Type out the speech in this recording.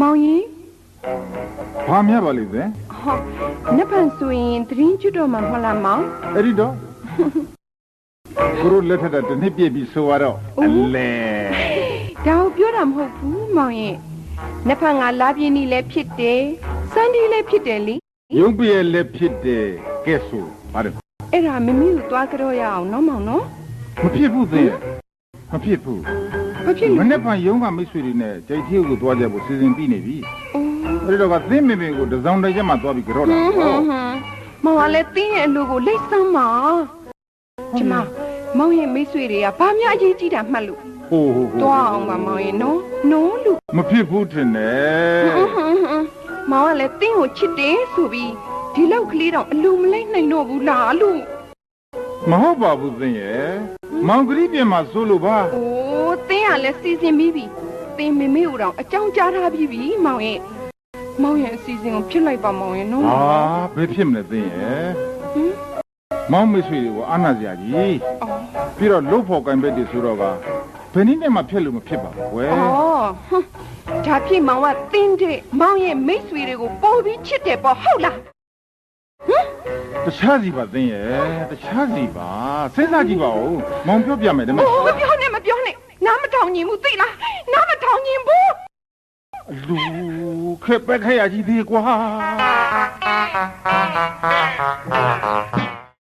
မောင်ရင်ဘာမြတ်ပါလိမ့်စင်ဟောနှစ်ဖန်ဆိုရင်သတရင်ကျွတ်တော့မှာမဟုတ်လားမောင်အဲ့ဒီတော့ကိုရိုလက်ထက်တာတစ်နှစ်ပြည့်ပြီဆိုတော့အိုးအလဲဒါကိုပြောတာမဟုတ်ဘူးမောင်ရင်နှစ်ဖန်ကလာပြင်းနီလည်းဖြစ်တယ်စန်းဒီလည်းဖြစ်တယ်လေရုပ်ပြည့်လက်ဖြစ်တယ်ကဲဆိုပါတယ်အဲ့ဒါမမေကိုသွားကြတော့ရအောင်နော်မောင်နော်မဖြစ်ဘူးသင်ရဲ့မဖြစ်ဘူး ဘာဖြစ်မလဲနေ့ကရုံးကမိတ်ဆွေတွေနဲ့ကြိုက်သေးကိုသွားကြဖို့စီစဉ်ပြီးနေပြီအိုးအဲ့ဒီတော့ကသင်းမေမေကိုတစောင်းတစ်ရက်မှသွားပြီးကြော့ဟွတာန်းဟွန်းဟွန်းမောင်ကလည်းတင်းရဲ့အလိုကိုလိတ်ဆန်းပါကျမမောင်ရဲ့မိတ်ဆွေတွေကဘာများအရေးကြီးတာမှတ်လို့ဟိုဟိုဟိုသွားအောင်ပါမောင်ရဲ့နော်နော်လူမဖြစ်ဘူးထင်တယ်ဟွန်းဟွန်းဟွန်းမောင်ကလည်းတင်းကိုချစ်တယ်ဆိုပြီးဒီလောက်ကလေးတော့အလိုမလိုက်နိုင်တော့ဘူးလားလို့မဟုတ်ပါဘူးသင်ရဲ့မောင်ကလေးပြင်မှာစိုးလို့ပါအိုးတင်း ကလည်းစီစဉ်ပြီးပြီတင်းမေမေကိုတော့အကြောင်းကြားထားပြီးပြီမောင်ရဲ့မောင်ရဲ့အစီအစဉ်ကိုဖြစ်လိုက်ပါမောင်ရဲ့နော်ဟာဘယ်ဖြစ်မလဲသင်ရဲ့ဟင်မောင်မိတ်ဆွေတွေကိုအာနာစရာကြီးအော်ပြီးတော့လုတ်ဖို့ကင်ဘက်တွေဆိုတော့ကဘယ်နည်းနဲ့မှဖြစ်လို့မဖြစ်ပါဘူးကွယ်อ๋อဒါဖြစ်မောင်ကတင်းတဲ့မောင်ရဲ့မိတ်ဆွေတွေကိုပို့ပြီးချစ်တယ်ပေါ့ဟုတ်လားတခြားစီပါသင်ရဲ့တခြားစီပါစဉ်းစားကြည့်ပါဦးမောင်ပြောပြမယ်ဒါပေအိုးမမဲ့ပြောနဲ့မပြောနဲ့နားမထောင် ညင်ဘူးသိလားနားမထောင်ညင်ဘူးလူခက်ပက်ခက်ရကြီးသေးကွာ